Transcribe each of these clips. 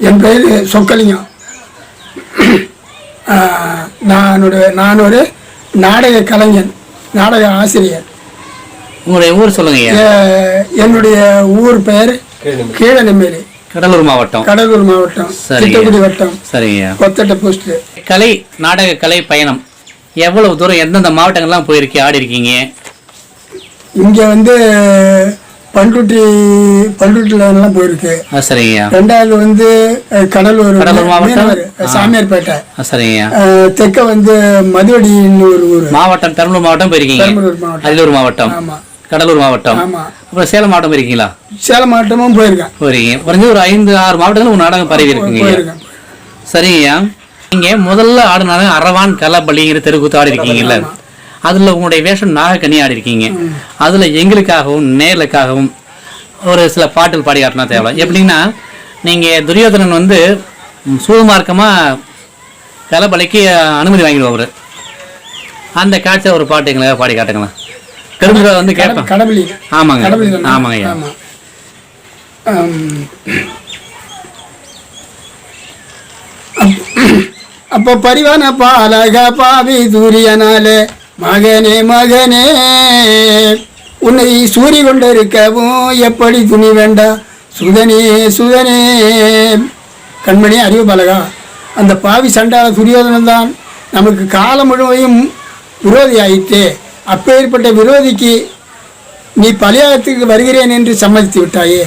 என் பேர் சொக்கலிங்கம். ஆஹ், நான் ஒரு நான் ஒரு நாடக கலைஞன் நாடக ஆசிரியர். உங்களுடைய ஊர் சொல்லுங்க என்னுடைய ஊர் பெயர் கீழநெம்மேலி கடலூர் மாவட்டம். கடலூர் மாவட்டம். சரிங்க. திட்டக்குடி வட்டம். சரிங்க கொத்தட்ட போஸ்ட் கலை நாடக கலை பயணம். எவ்வளவு தூரம் எந்தெந்த மாவட்டங்கள்லாம் போயிருக்கீங்க ஆடி இருக்கீங்க இங்கே வந்து பண்ருட்டி பண்ருட்டில எல்லாம் போயிருக்கு. ஆ, சரிங்க ரெண்டாவது வந்து கடலூர்? மீனவர், சாமியார்பேட்டை. ஆ, சரிங்க அஹ், தெற்க வந்து மதுவடின்னு ஒரு ஊர். மாவட்டம் பெரம்பலூர் மாவட்டம் போயிருக்கீங்க? பெரம்பலூர் மாவட்டம். அரியலூர் மாவட்டம். ஆமா. கடலூர் மாவட்டம். அப்புறம் சேலம் மாவட்டம் போயிருக்கீங்களா? சேலம் மாவட்டமும் போயிருக்கேன். போயிருக்கீங்க. குறைஞ்சு ஒரு ஐந்து ஆறு மாவட்டங்கள் உங்க நாடகம் பரவி இருக்குங்க போயிருக்கேன். சரிங்க நீங்க முதல்ல ஆடினாலும் அரவான் கலபலிங்கிற தெருக்கூத்து ஆடி இருக்கீங்கல்ல அதுல உங்களுடைய வேஷம் நாகக்கனி ஆடி இருக்கீங்க அதுல எங்களுக்காகவும் நேர்களுக்காகவும் ஒரு சில பாட்டுகள் பாடி காட்டினா தேவை எப்படின்னா நீங்க துரியோதனன் வந்து ம், சூதுமார்க்கமா கலபலிக்கு அனுமதி வாங்கிடுவாரு. அந்த காட்சியில் ஒரு பாட்டு எங்களுக்காக பாடி காட்டுங்களேன். தெரிஞ்ச வந்து கேட்பேன். ஆமாங்க? ஆமாங்க ஐயா. அப்போ பரிவான பாலக பாவி சூரியனாலே மகனே மகனே உன்னை சூரி கொண்டிருக்கவும் எப்படி துணி வேண்டா? சுதனே சுதனே. கண்மணி அறிவு பலகா. அந்த பாவி சண்டாள துரியோதனன் தான் நமக்கு காலம் முழுவதையும் விரோதி ஆயிற்றே அப்பேற்பட்ட விரோதிக்கு நீ பலியாகத்துக்கு வருகிறேன் என்று சம்மதித்து விட்டாயே.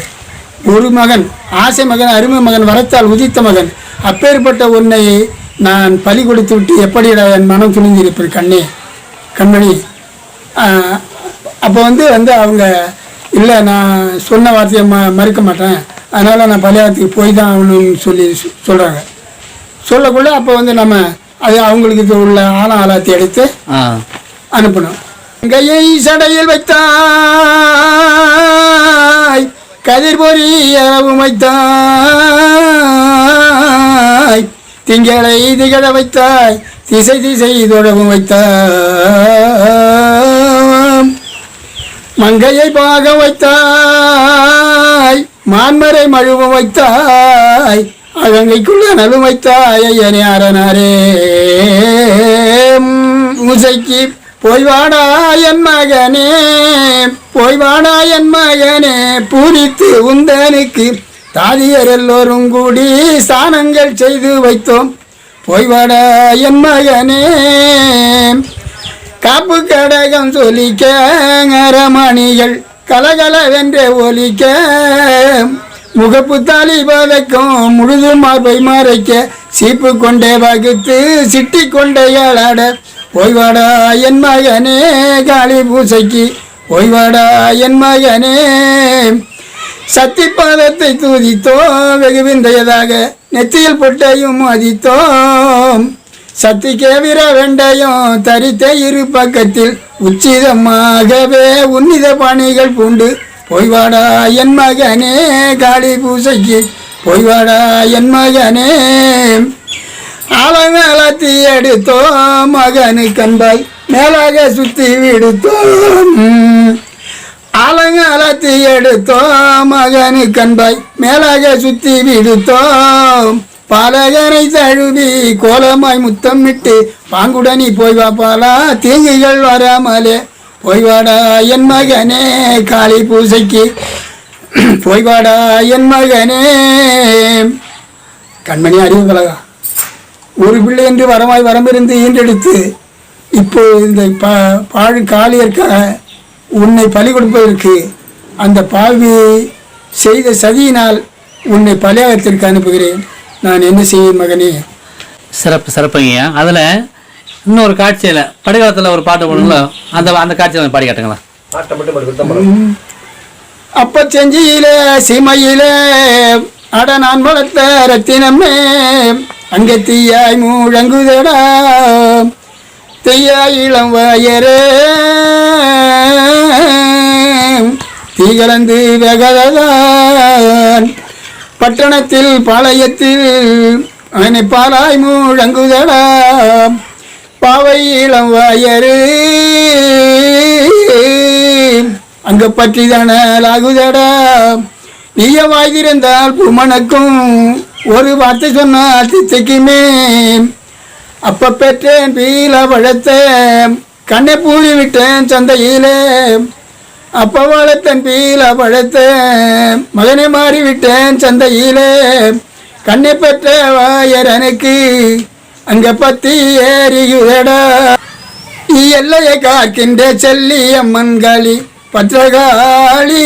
ஒரு மகன் ஆசை மகன் அருமை மகன் வரத்தால் உதித்த மகன் அப்பேற்பட்ட உன்னை நான் பலி கொடுத்து விட்டு எப்படிடா என் மனம் துணிந்திருப்பேன் கண்ணே? கண்மணி அப்போ வந்து வந்து அவங்க இல்லை நான் சொன்ன வார்த்தையை ம மறுக்க மாட்டேன். அதனால் நான் பலியாகத்துக்கு போய் தான் ஆகணும்னு சொல்லி சொல்கிறாங்க சொல்லக்குள்ள அப்போ வந்து நம்ம அது அவங்களுக்கு உள்ள ஆழ ஆழத்தை எடுத்து அனுப்பணும். கையை சடையில் வைத்தாய் கதிர் பொறி அளவும் வைத்தாய் திங்களை திகழ வைத்தாய் திசை திசை தொடவும் வைத்தாய். மங்கையை பாக வைத்தாய். மான்மரை மழுவ வைத்தாய். அழங்கைக்குள்ள நலு வைத்தாய். ஐயனே அரணாரே. மூசைக்கு போய் வாடா என் மகனே. போய் வாடா என் மகனே. பூரித்து உந்தனுக்கு தாதியர் எல்லோரும் கூடி ஸ்தானங்கள் செய்து வைத்தோம். போய்வாடா என் மகனே. காப்பு கடகம் சொலிக்க அரமணிகள் கலகலவென்றே ஒலிக்க. முகப்பு தாலி பதக்கம் முழுது மார்பை மறைக்க. சீப்பு கொண்டே வகுத்து சிட்டி கொண்டே ஏழாட ஓய்வாடா என் மகனே காளி பூசைக்கு. ஓய்வாடா என் மகனே. சக்தி பாதத்தை தூதித்தோம் வெகு விந்தையதாக நெத்தியில் பொட்டையும் அதித்தோம் சத்திக்கே வீர வெண்டையும் தரித்த இரு பக்கத்தில் உச்சிதமாகவே உன்னித பணிகள் பூண்டு. பொய்வாடா என் மகனே காளி பூசைக்கு பொய்வாடா என் மகனே. ஆலங்காலத்தி எடுத்தோம் மகனு கண்பாய் மேலாக சுத்தி விடுத்தோம். ஆலங்காலத்தி எடுத்தோம் மகனு கண்பாய். மேலாக சுத்தி விடுத்தோம். பாலகரை தழுவி கோலமாய் முத்தமிட்டு பாங்குடனி போய் வாப்பாலா தீங்குகள் வராமலே. போய்வாடா என் மகனே காளி பூசைக்கு. போய்வாடா என் மகனே. கண்மணி அறிவு கலகா. ஒரு பிள்ளை என்று வரமாய் வரம்பிருந்து ஈன்றெடுத்து இப்போ இந்த பா பாழ் இருக்க உன்னை பலி கொடுப்பதற்கு அந்த பாவி செய்த சதியினால் உன்னை பலியாகத்திற்கு அனுப்புகிறேன். நான் என்ன செய்ய மகனே? சிறப்பு சிறப்புங்கய்யா அதுல இன்னொரு காட்சியில படுகாலத்துல ஒரு பாட்டு போடுங்களா? அந்த அந்த காட்சியில பாடி காட்டுங்களா? அப்ப செஞ்சியிலே சீமையிலே அட நான் வளர்த்த ரத்தினமே அங்கே தீயாய் முழங்குதடா தீயாய் இளம் வயரே. தீகலந்து வெகதான் பட்டணத்தில் பாளையத்தில் அவனை பாலாய் முழங்குதலாம் பாவை இளம் வயரு. அங்க பற்றி தானலாகுதடா நீய வாய்ந்திருந்தால் புமணக்கும். ஒரு வார்த்தை சொன்னால் திசைக்குமே அப்ப பெற்றேன் பீல வளர்த்த கண்ணை பூழி விட்டேன் சந்தையிலே. அப்ப வளர்த்தன் பீல வளர்த்த மகனை மாறிவிட்டேன் சந்தையிலே. கண்ணை பெற்ற வாயரனுக்கு அங்க பத்தி ஏறியுதடா. எல்லையை காக்கின்ற செல்லி அம்மன் காளி பத்ரகாளி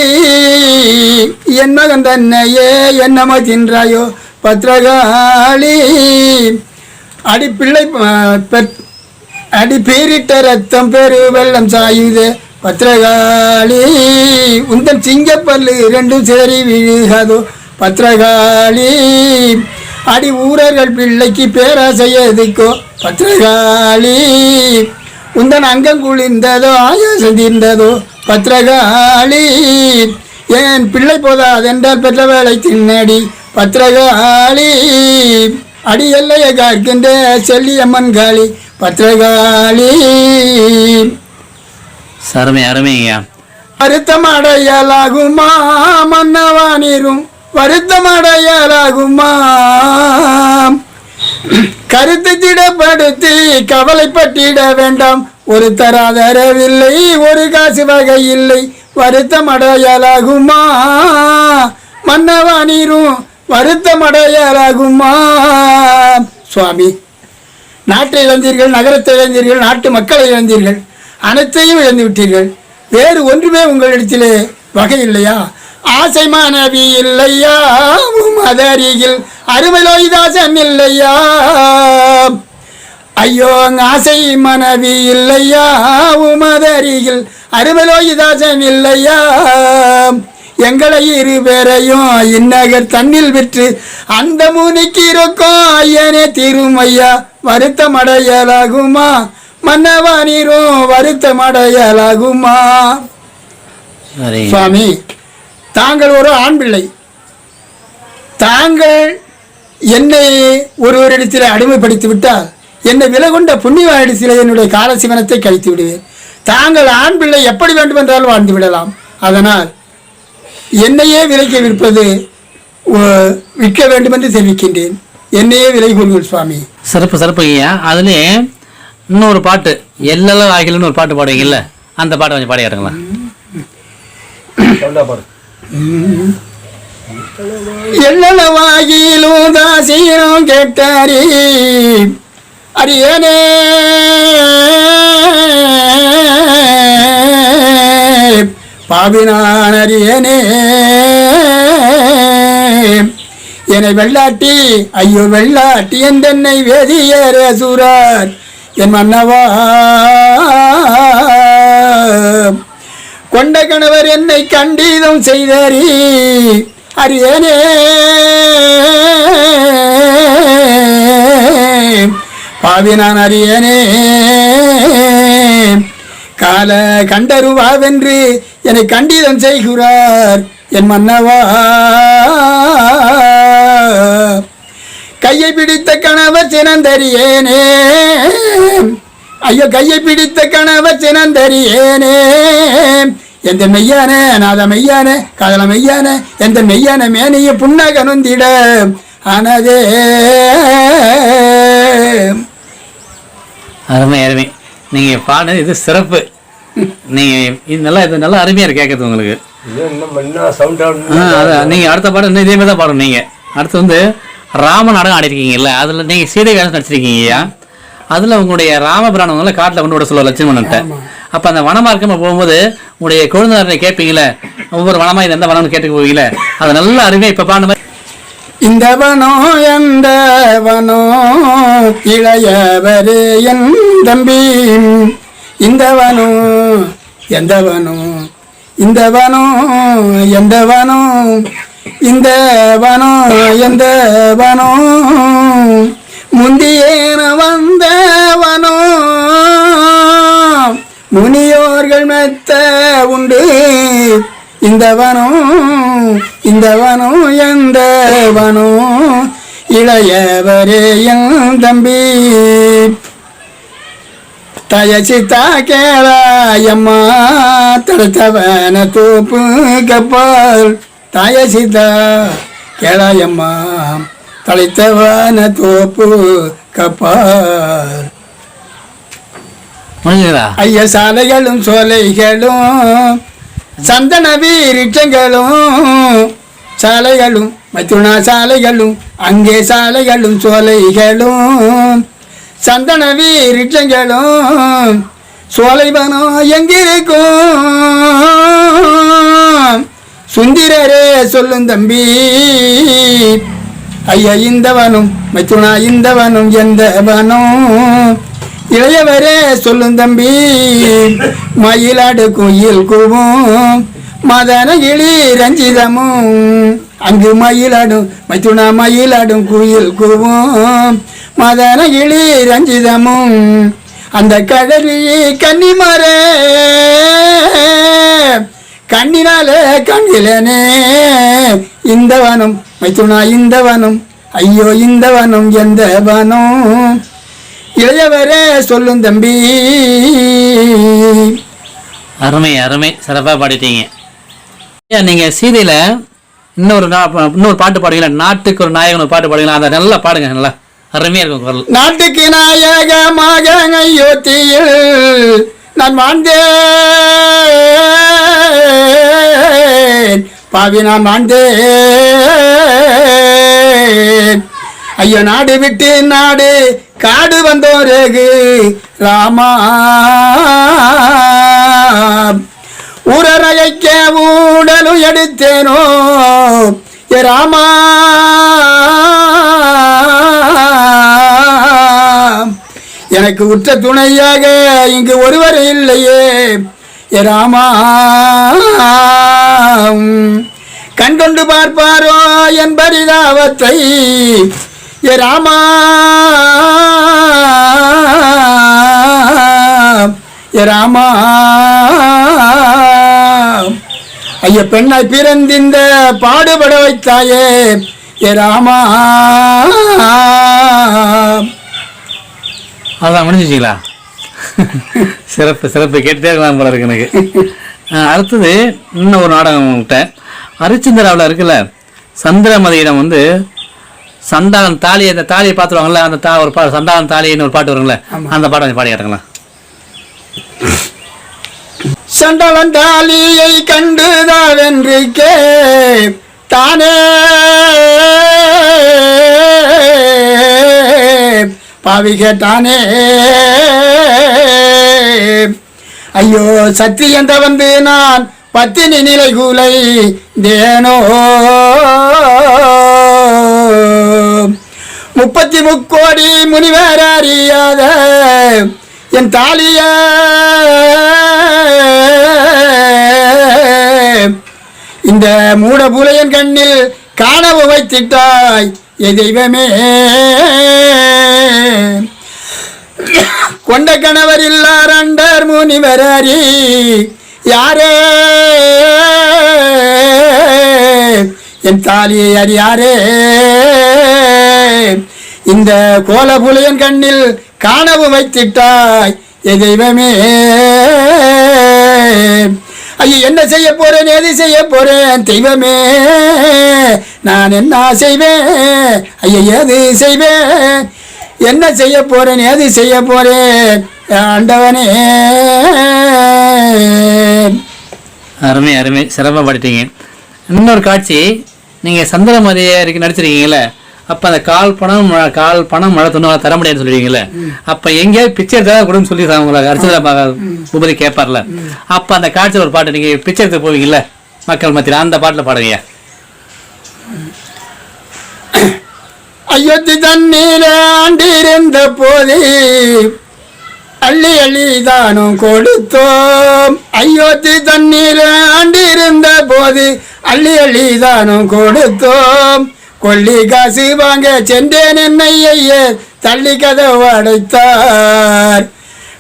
என் மகன் தன்னையே என்னமோ தின்றாயோ பத்ரகாளி அடி பிள்ளை அடி பேரிட்ட ரத்தம் பெரு வெள்ளம் சாயுதே. பத்திரகாளி உந்தன் சிங்கப்பல்லு ரெண்டும் சேரி விழுகாதோ. பத்திரகாளி அடி ஊரர்கள் பிள்ளைக்கு பேராசை எதுக்கோ பத்திரகாளி உந்தன் அங்கம் குளிர்ந்ததோ ஆயாசம் தீர்ந்ததோ. பத்திரகாளி ஏன் பிள்ளை போதாதென்றால் பெற்ற வேலை தின்னடி. பத்திரகாளி அடி எல்லையை காக்கின்ற செல்லியம்மன் காளி பத்ரகாளி அருமை அருமைங்கய்யா வருத்தமடையலாகுமா மன்னவானிரும்? வருத்தமடையலாகுமா கருத்து திடப்படுத்தி கவலைப்பட்டிட வேண்டாம். ஒரு தராதரவில்லை ஒரு காசு வகை இல்லை. வருத்தமடையலாகுமா மன்னவானிரும்? வருத்தமடையலாகுமா சுவாமி நாட்டை இழந்தீர்கள் நகரத்தை இழந்தீர்கள் நாட்டு மக்களை இழந்தீர்கள் அனைத்தையும் இழந்து விட்டீர்கள். வேறு ஒன்றுமே உங்களிடத்திலே வகை இல்லையா? ஆசை மாணவி இல்லையா? உம் அதருகில் அருமலோய்தாசன் இல்லையா? ஐயோ ஆசை மனைவி இல்லையா? உமதருகில் அருமலோயிதாசன் இல்லையா? எங்களை இரு பேரையும் இந்நகர் தண்ணில் விற்று அந்த முனிக்கு இருக்கும் ஐயனே தீரும் ஐயா வருத்தம் அடையலாகுமா மன்னவா நீரும் வருத்தம் அடையலாகுமா சுவாமி தாங்கள் ஒரு ஆண் பிள்ளை. தாங்கள் என்னை ஒருவரிடத்தில் அடிமைப்படுத்தி விட்டால் என்னை விலை கொண்ட புண்ணியவானிடத்தில் என்னுடைய கால சிவனத்தை கழித்து விடுவேன். தாங்கள் ஆண் பிள்ளை எப்படி வேண்டுமென்றாலும் வாழ்ந்து விடலாம். அதனால் என்னையே விலைக்கு விற்பது விற்க வேண்டும் என்று தெரிவிக்கின்றேன். என்னையே விலை கூறுங்கள் சுவாமி. சிறப்பு சிறப்புங்கய்யா அதுலேயே இன்னொரு பாட்டு எல்லெல்லாம் ஆகிலன்னு ஒரு பாட்டு பாடுவீங்கல்ல? அந்த பாட்டை கொஞ்சம் பாடியாருங்களா எல்லளவாகிலும் தாசீனம் கேட்டாரி அரியனே பாவினான் என்னை வெள்ளாட்டி ஐயோ வெள்ளாட்டி என்றென்னை வேதியரே சூரார் என் மன்னவா. கொண்ட கணவர் என்னை கண்டீதம் செய்தறி அரியனே பாவினான் அரியனே கால கண்டருவாவென்று என்னை கண்டிதம் செய்கிறார். என் மன்னவா. கையை பிடித்த கணவர் சினந்தறியேனே ஐயோ கையை பிடித்த கணவர் சினந்தறியேனே எந்த மெய்யான நாத மெய்யான காதல மெய்யான எந்த மெய்யான மேனைய புன்னக நொந்திட ஆனதே. அருமை அருமை. நீங்கள் பாடுனது இது சிறப்பு. நீங்கள் இது நல்லா இது நல்லா அருமையாக இருக்கு கேட்குறது உங்களுக்கு. அதான். நீங்கள் அடுத்த பாடம் இன்னும் இதே மாதிரி தான் பாடணும் நீங்கள் அடுத்து வந்து ராம நாடகம் ஆடிருக்கீங்கல்ல அதில் நீங்கள் சீதை வேலை நடிச்சிருக்கீங்கய்யா அதில் உங்களுடைய ராமபிராணம் வந்து காட்டில் கொண்டு விட சொல்ல லட்சுமணன்ட்ட. அப்போ அந்த வனமார்க்கமாக போகும்போது உங்களுடைய குழந்தை கேட்பீங்களே ஒவ்வொரு வனமாக இது எந்த வனம்னு கேட்டுக்கு போவீங்களே அது நல்ல அருமையாக இப்போ பாடின மாதிரி இந்தவனோ எந்தவனோ இளையவரே என் தம்பி இந்தவனோ எந்தவனோ இந்தவனோ எந்தவனோ இந்தவனோ எந்தவனோ முந்தியேன வந்தவனோ. முனியோர்கள் மெத்த உண்டு. இந்த வனம் இந்த வனம் எந்த வனம் இளையவரே என் தம்பி. தயசித்தா கேளாயம்மா தடுத்தவன தோப்பு கப்பால். தயசித்தா கேளாயம்மா தழைத்தவன தோப்பு கப்பால். ஐய சாலைகளும் சோலைகளும் சந்தன வீரிட்டங்களும் சாலைகளும் மத்துணா சாலைகளும் அங்கே சாலைகளும் சோலைகளும். சந்தன வீரிட்டங்களும் சோலைவனம் எங்கிருக்கும்? சுந்தரரே சொல்லும் தம்பி ஐயா இந்தவனும் மச்சுனா இந்தவனும் எந்தவனும்? இளையவரே சொல்லும் தம்பி மயிலாடு குயில் கூவும் மதனகிளி ரஞ்சிதமும். அங்கு மயிலாடும் மைத்துனா மயிலாடும் குயில் கூவும் மதனகிளி ரஞ்சிதமும். அந்த கடலி கன்னிமாரே கண்ணினாலே கண்ணிலனே இந்த வனம் மைத்துனா இந்த வனம் ஐயோ இந்த வனம் எந்த வனம்? இளையவரே சொல்லும் தம்பி. அருமை அருமை. சிறப்பாக பாடிட்டீங்க. ஐயா நீங்கள் சீதையில் இன்னொரு இன்னொரு பாட்டு பாடுவீங்களா? நாட்டுக்கு ஒரு நாயகன் ஒரு பாட்டு பாடுவீங்களா? அதை நல்லா பாடுங்க நல்லா. அருமையாக இருக்கும் குரல். நாட்டுக்கு நாயகமாக அயோத்தியில் நான் வாழ்ந்தேன். பாவி நான் வாழ்ந்தேன். ஐயோ நாடு விட்டு நாடு காடு வந்தோரேகு ராமா. ஊரறைக்க ஊடலும் எடுத்தேனோ ஏ ராமா. எனக்கு உற்ற துணையாக இங்கு ஒருவர் இல்லையே ஏ ராமா. கண்கொண்டு பார்ப்பாரோ என் பரிதாபத்தை ஏ ராமா. ஏ ராமா. ஐய பெண்ணாய் பிறந்திந்த பாடுபட வைத்தாயே ஏ ராமா. அதான் முடிஞ்சிச்சிங்களா? சிறப்பு சிறப்பு. கேட்டுட்டே இருக்கலாம் போல இருக்கு எனக்கு. அடுத்தது இன்னும் ஒரு நாடகம் உங்கள்கிட்ட அரிச்சந்திராவில் இருக்குல்ல சந்திரமதியிடம் வந்து சந்தானம் தாலி அந்த தாலியை பார்த்துருவாங்கல்ல அந்த தா ஒரு பா சந்தானம் தாலின்னு ஒரு பாட்டு வருங்களே அந்த பாட்டை கொஞ்சம் பாடி காட்டுங்களா சண்டலன் தாலியை கண்டுதாவென்று கே தானே. பாவி கேட்டானே ஐயோ சத்தியந்த வந்து நான் பத்தினி நிலை கூலை தேனோ. முப்பத்தி முக்கோடி முனிவர் அறியாத என் தாலிய இந்த மூட புலையன் கண்ணில் காணவு வைத்திட்டாய் எ தெய்வமே. கொண்ட கணவர் இல்லார் அண்டர் முனிவர் அறி யாரே? என் தாலியை அறியாரே. இந்த கோலபுலையன் கண்ணில் காணவும் வைத்திட்டாய் எ தெய்வமே ஐயோ என்ன செய்ய போறேன்? எது செய்ய போறேன்? தெய்வமே நான் என்ன செய்வேன்? ஐயோ எது செய்வேன்? என்ன செய்ய போறேன்? எது செய்ய போறேன்? ஆண்டவனே. அருமை அருமை. சிறப்பாக இன்னொரு காட்சி நீங்கள் சந்திரமதியை இருக்கு நடிச்சிருக்கீங்கல்ல? அப்போ அந்த கால் பணம் கால் பணம் மழை துணை தர முடியாதுன்னு சொல்லிடுவீங்கல்ல அப்போ எங்கேயாவது பிச்சை எடுத்தா கொடுன்னு சொல்லி உங்களை அரிச்சந்திர உபதி கேட்பார்ல அப்போ அந்த காட்சியில் ஒரு பாட்டு நீங்கள் பிச்சை எடுத்து போவீங்கல்ல? மக்கள் மத்தியில் அந்த பாட்டில் பாடுங்க. அயோத்தி தண்ணீர ஆண்டிருந்த போது அள்ளி அள்ளி தானும் கொடுத்தோம். அயோத்தி தண்ணீர ஆண்டிருந்த போது அள்ளி அள்ளி தானும் கொடுத்தோம். கொல்லி காசு வாங்க சென்றேன் என்னை ஐயே. தள்ளி கதவு அடைத்தார்.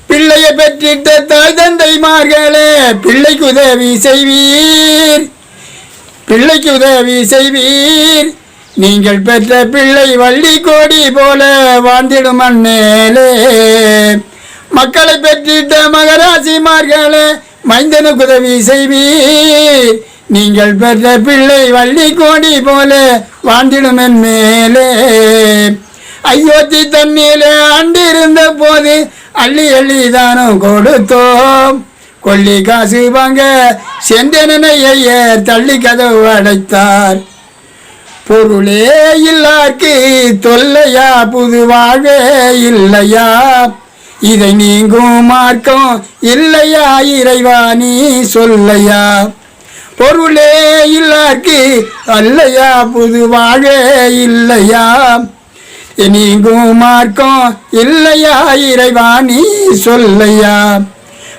பிள்ளையை பெற்றிட்ட தாய் தந்தைமார்களே பிள்ளைக்கு உதவி செய்வீர். பிள்ளைக்கு உதவி செய்வீர். நீங்கள் பெற்ற பிள்ளை வள்ளி கோடி போல வாழ்ந்திடும் அண்ணேலே மக்களை பெற்றிட்ட மகராசிமார்களே மைந்தனுக்கு உதவி செய்வீர். நீங்கள் பெற்ற பிள்ளை வள்ளி கோடி போல வாழ்ந்திடும் என் மேலே. அயோத்தி தண்ணீரே ஆண்டிருந்த போது அள்ளி அள்ளி தானும் கொடுத்தோம். கொல்லி காசு வாங்க செந்தனை ஐயர் தள்ளி கதவு அடைத்தார். பொருளே இல்லாக்கு தொல்லையா புதுவாக இல்லையா? இதை நீங்கும் மார்க்கம் இல்லையா இறைவா நீ சொல்லையா? பொருளே இல்லாக்கு அல்லையா புதுவாக இல்லையா? நீங்கும் மார்க்கம் இல்லையா இறைவா நீ சொல்லையா?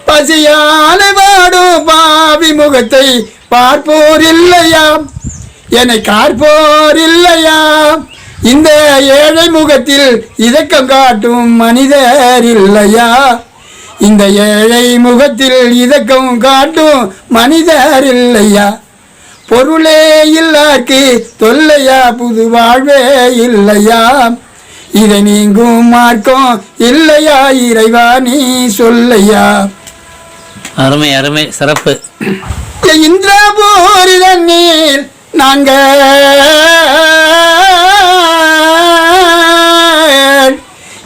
பசியால வாடும் பாவி முகத்தை பார்ப்போர் இல்லையா? என்னை காற்போர் இல்லையா? இந்த ஏழை முகத்தில் இதக்கம் காட்டும் மனிதர் இல்லையா? இந்த ஏழை முகத்தில் இதக்கம் காட்டும் மனிதர் இல்லையா பொருளே இல்லார்க்கு தொல்லையா? புது வாழ்வே இல்லையா? இதை நீங்கும் மார்க்கம் இல்லையா? இறைவா நீ சொல்லையா? அருமை அருமை சிறப்பு. இந்திரபூரி தண்ணீர் நாங்கள்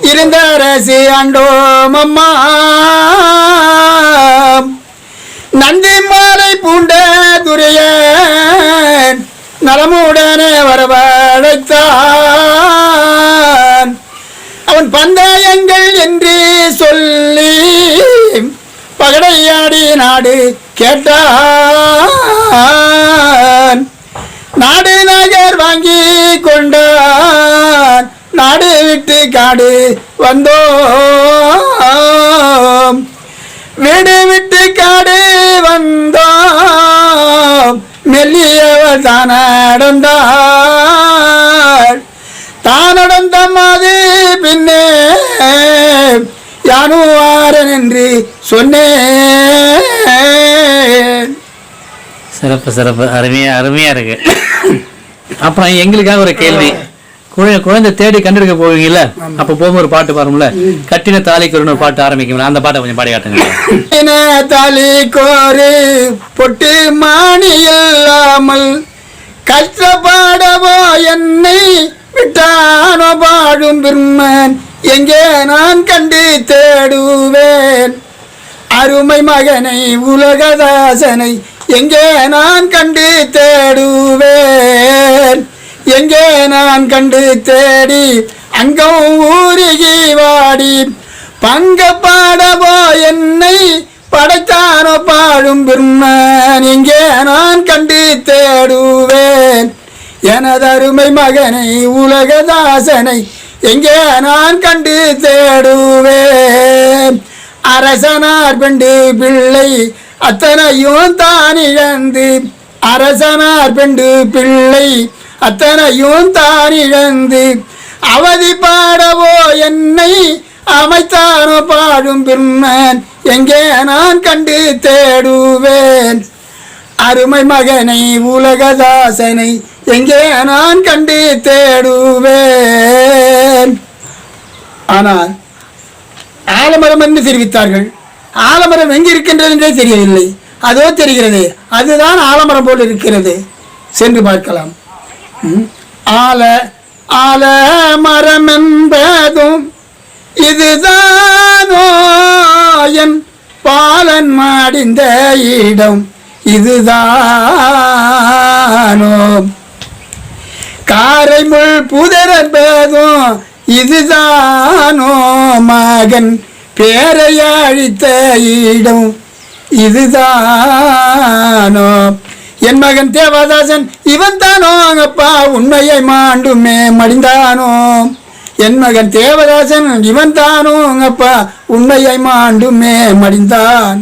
இருந்த அரசு ஆண்டோம் அம்மா. நந்தி மாலை பூண்ட துரையன் நலமுடனே வரவழைத்தான். அவன் பந்தயங்கள் என்று சொல்லி பகடையாடி நாடு கேட்டான். நாடு நகர் வாங்கி கொண்டான். நாடு விட்டு காடு வந்தோம். வீடு விட்டு காடு பின்னே யானுவாரன் என்று சொன்னேன். சிறப்பு சிறப்பு. அருமையா அருமையா இருக்கு. அப்புறம் எங்களுக்காக ஒரு கேள்வி. குழந்தை குழந்தை தேடி கண்டெடுக்க போவீங்கல்ல? அப்ப போகும்போது ஒரு பாட்டு பாரும்ல கட்டின தாலிக்கு ஒரு பாட்டு ஆரம்பிக்கும் அந்த பாட்டை கொஞ்சம் பாடி காட்டுங்க. தாலி கோரு பொட்டு மாணி இல்லாமல் கஷ்டப்பாடவோ என்னை விட்டானோ பாடும் பிரம்மன் எங்கே நான் கண்டு தேடுவேன். அருமை மகனை உலகதாசனை எங்கே நான் கண்டு தேடுவேன். எங்கே நான் கண்டு தேடி அங்கம் ஊருகி வாடி. பங்க பாடவோ என்னை படைத்தானோ பாழும் பிரம்மன் எங்கே நான் கண்டு தேடுவேன்? எனது அருமை மகனை உலகதாசனை எங்கே நான் கண்டு தேடுவேன்? அரசனார் பெண்டு பிள்ளை அத்தனையும் தான் இழந்து. அரசனார் பெண்டு பிள்ளை அத்தனையும் தான் இழந்து. அவதி பாடவோ என்னை அமைத்தானோ பாடும் பிரம்மன் எங்கே நான் கண்டு தேடுவேன்? அருமை மகனை உலகதாசனை எங்கே நான் கண்டு தேடுவேன்? ஆனால் ஆலமரம் என்று தெரிவித்தார்கள். ஆலமரம் எங்கே இருக்கின்றது என்றே தெரியவில்லை. அதோ தெரிகிறது. அதுதான் ஆலமரம் போல் இருக்கிறது. சென்று பார்க்கலாம். ம். ஆல மரம் என்பதும் இதுதானோ என் பாலன் மாடிந்த இடம்? இதுதானோ? காரைமுள் புதர் என்பதும் இதுதானோ? மகன் பேரை அழித்த இடம் இதுதானோ? என் மகன் தேவதாசன் இவன் தானோ அங்கப்பா உண்மையை மாண்டுமே மடிந்தானோ? என் மகன் தேவராசன் இவன் தானோ அப்பா உண்மையை மாண்டுமே மடிந்தான்.